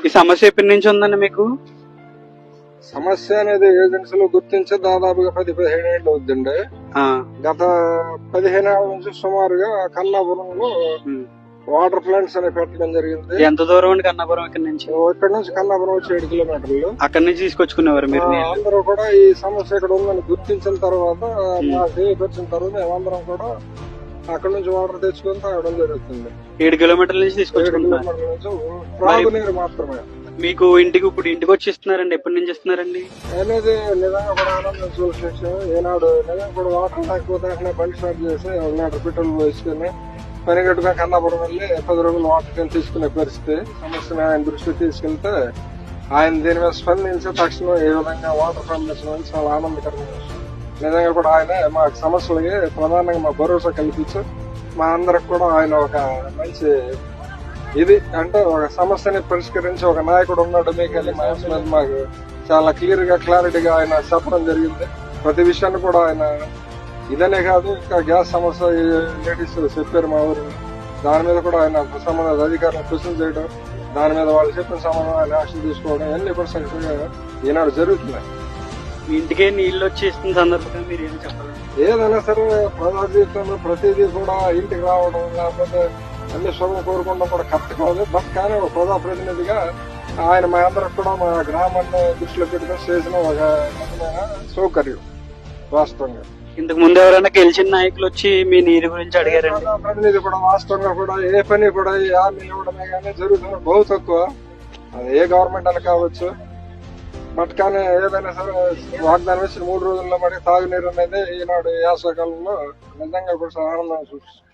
ఈ సమస్య ఎప్పటి నుంచి ఉందండి మీకు? సమస్య అనేది ఏజెన్సీలో గుర్తించి దాదాపుగా పది పదిహేను ఏళ్ళు అవుతుందండి ఆ, గత పదిహేను ఏళ్ళ నుంచి సుమారుగా కన్నాపురంలో. వాటర్ ప్లాంట్స్ అనేవి పెట్టడం జరిగింది. ఎంత దూరం అండి కన్నాపురం ఇక్కడ నుంచి? ఇక్కడ నుంచి కన్నాపురం వచ్చి ఏడు కిలోమీటర్లు. అక్కడి నుంచి తీసుకొచ్చుకునేవారు మీరు అందరూ కూడా ఈ సమస్య ఇక్కడ ఉందని గుర్తించిన తర్వాత మాకు వచ్చిన తర్వాత మేమందరం కూడా అక్కడ నుంచి వాటర్ తెచ్చుకొని తాగడం జరుగుతుంది. ఏడు కిలోమీటర్ల నుంచి తీసుకొచ్చుకుంటున్నారు. త్రాగునీరు మాత్రమే. మీకు ఇంటికి ఇప్పుడు ఇంటికి వచ్చి ఇస్తున్నారండి ఎప్పటి నుంచి ఇస్తున్నారండి అనేది నిజంగా కూడా ఆనందించవలసిన విషయం ఏనాడు నిజంగా కూడా వాటర్ లేకపోతే వెంటనే బండి స్టార్ట్ చేసి లీటర్ పెట్రోల్ పోసుకొని పని కట్టుగా కన్నాపురం వెళ్ళి పది రోజులు వాటర్ తీసుకునే పరిస్థితి. సమస్యను ఆయన దృష్టికి తీసుకెళ్తే ఆయన దీని మీద స్పందించి తక్షణం ఏ విధంగా వాటర్ పంపించడం చాలా ఆనందకరమైన విషయం. నిజంగా కూడా ఆయన మా సమస్యలకి ప్రధానంగా మా భరోసా కల్పించి. మా అందరికి కూడా ఆయన ఒక మంచి ఇది అంటే ఒక సమస్యని పరిష్కరించి ఒక నాయకుడు ఉన్నాడు మీకు వెళ్ళి మా మీద మాకు చాలా క్లియర్గా క్లారిటీగా ఆయన చెప్పడం జరిగింది. ప్రతి విషయాన్ని కూడా ఆయన ఇదనే కాదు ఇంకా గ్యాస్ సమస్య లేడీస్ చెప్పారు మా ఊరు. దాని మీద కూడా ఆయన సంబంధిత అధికారులను క్వశ్చన్ చేయడం దాని మీద వాళ్ళు చెప్పిన సంబంధం ఆయన యాక్షన్ తీసుకోవడం ఇవన్నీ కూడా సక్సెస్గా ఈనాడు జరుగుతున్నాయి. మీ ఇంటికే నీళ్ళు వచ్చి ఇస్తున్న సందర్భంగా మీరు ఏం చెప్పాలి ఏదైనా సరే ప్రజా జీవితంలో ప్రతిదీ కూడా ఇంటికి రావడం లేకపోతే అన్ని శుభం కోరుకోవడం కూడా కరెక్ట్ కాదు. బట్ కానీ ఒక ప్రజా ప్రతినిధిగా ఆయన మా అందరికి కూడా మా గ్రామాన్ని దృష్టిలో పెట్టుకొని చేసిన ఒక సౌకర్యం వాస్తవంగా. ఇంతకు ముందు ఎవరైనా గెలిచిన నాయకులు వచ్చి మీ నీరు గురించి అడిగారండి? ప్రతినిధి కూడా వాస్తవంగా కూడా ఏ పని కూడా హామీ ఇవ్వడమే కానీ జరుగుతున్న బహు తక్కువ. అది ఏ గవర్నమెంట్ అని కావచ్చు. బట్ ఏదైనా సరే వాగ్దానం ఇచ్చిన మూడు రోజుల్లో మటుకు తాగునీరు అనేది ఈనాడు ఈ యాసకాలంలో నిజంగా కూడా ఆనందం సృష్టి